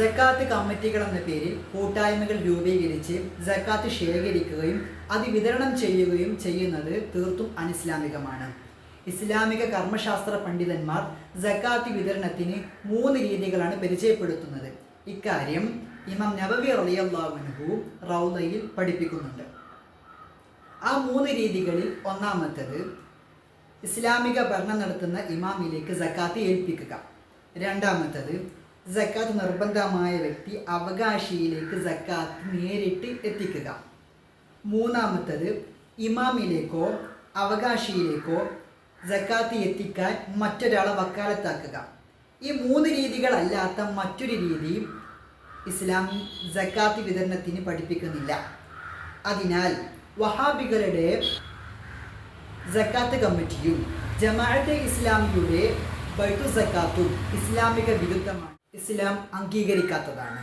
ജക്കാത്ത് കമ്മിറ്റികൾ എന്ന പേരിൽ കൂട്ടായ്മകൾ രൂപീകരിച്ച് ജക്കാത്ത് ശേഖരിക്കുകയും അത് വിതരണം ചെയ്യുകയും ചെയ്യുന്നത് തീർത്തും അനിസ്ലാമികമാണ്. ഇസ്ലാമിക കർമ്മശാസ്ത്ര പണ്ഡിതന്മാർ ജക്കാത്ത് വിതരണത്തിന് മൂന്ന് രീതികളാണ് പരിചയപ്പെടുത്തുന്നത്. ഇക്കാര്യം ഇമാം നബവി റളിയല്ലാഹുഅൻഹു റൗദയിൽ പഠിപ്പിക്കുന്നുണ്ട്. ആ മൂന്ന് രീതികളിൽ ഒന്നാമത്തത് ഇസ്ലാമിക ഭരണം നടത്തുന്ന ഇമാമിലേക്ക് ജക്കാത്ത് ഏൽപ്പിക്കുക. രണ്ടാമത്തത് സക്കാത്ത് നിർബന്ധമായ വ്യക്തി അവകാശിയിലേക്ക് സക്കാത്ത് നേരിട്ട് എത്തിക്കുക. മൂന്നാമത്തത് ഇമാമിലേക്കോ അവകാശിയിലേക്കോ സക്കാത്ത് എത്തിക്കാൻ മറ്റൊരാളെ വക്കാലത്താക്കുക. ഈ മൂന്ന് രീതികളല്ലാത്ത മറ്റൊരു രീതിയും ഇസ്ലാം സക്കാത്ത് വിതരണത്തിന് പഠിപ്പിക്കുന്നില്ല. അതിനാൽ വഹാബികളുടെ സക്കാത്ത് കമ്മിറ്റിയും ജമാഅത്തെ ഇസ്ലാമിയുടെ ബൈത്തു സക്കാത്തും ഇസ്ലാമിക വിരുദ്ധമാണ്. ഇസ്ലാം അംഗീകരിക്കാത്തതാണ്.